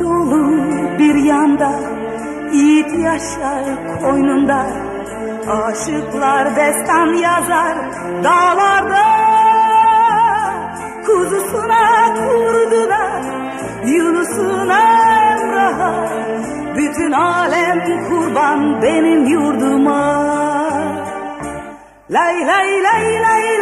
Anadolu bir yanda Yiğit yaşar koynunda. Aşıklar destan yazar dağlarda. Kuzusuna kurdular Yunus'una Emrah'a. Bütün alem kurban benim yurduma. Lay lay lay lay lay